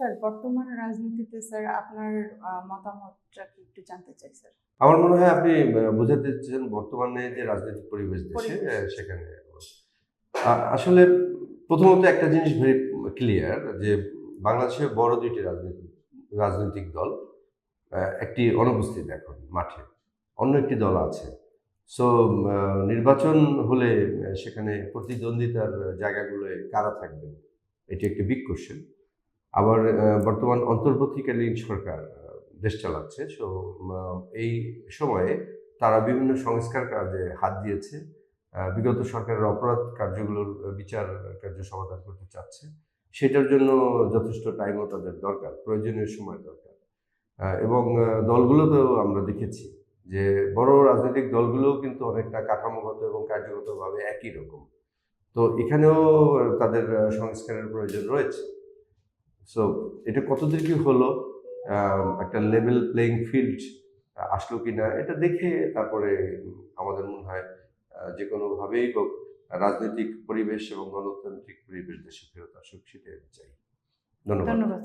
Sir বর্তমান রাজনীতিতে sir আপনার মতামতটা কি একটু জানতে চাই স্যার? আমার মনে হয় আপনি বোঝাতে চাচ্ছেন বর্তমানে যে রাজনৈতিক পরিবেশ দেশে সেখানে আসলে প্রথমত একটা জিনিস ভেরি ক্লিয়ার যে বাংলাদেশে বড় দুইটি রাজনৈতিক রাজনৈতিক দল একটি অনুপস্থিত এখন মাঠে অন্য একটি দল আছে। সো নির্বাচন হলে সেখানে প্রতিদ্বন্দ্বিতার জায়গাগুলোয় কারা থাকবেন এটি একটি বিগ কোশ্চেন আবার বর্তমান অন্তর্বর্তীকালীন সরকার দেশ চালাচ্ছে। সো এই সময়ে তারা বিভিন্ন সংস্কার কাজে হাত দিয়েছে। বিগত সরকারের অপরাধ কার্যগুলোর বিচার কার্য সমাধান করতে চাচ্ছে। সেটার জন্য যথেষ্ট টাইমও তাদের দরকার, প্রয়োজনীয় সময় দরকার। এবং দলগুলোতেও আমরা দেখেছি যে বড় রাজনৈতিক দলগুলোও কিন্তু অনেকটা কাঠামোগত এবং কার্যগতভাবে একই রকম। তো এখানেও তাদের সংস্কারের প্রয়োজন রয়েছে। সো এটা কতদূর কি হলো? একটা লেভেল প্লেইং ফিল্ড আসলো কি না এটা দেখে তারপরে আমাদের মনে হয় যে কোনোভাবেই হোক, রাজনৈতিক পরিবেশ এবং গণতান্ত্রিক পরিবেশ দেশে ফেরত আসুক, সেটাই আমি চাই। ধন্যবাদ। ধন্যবাদ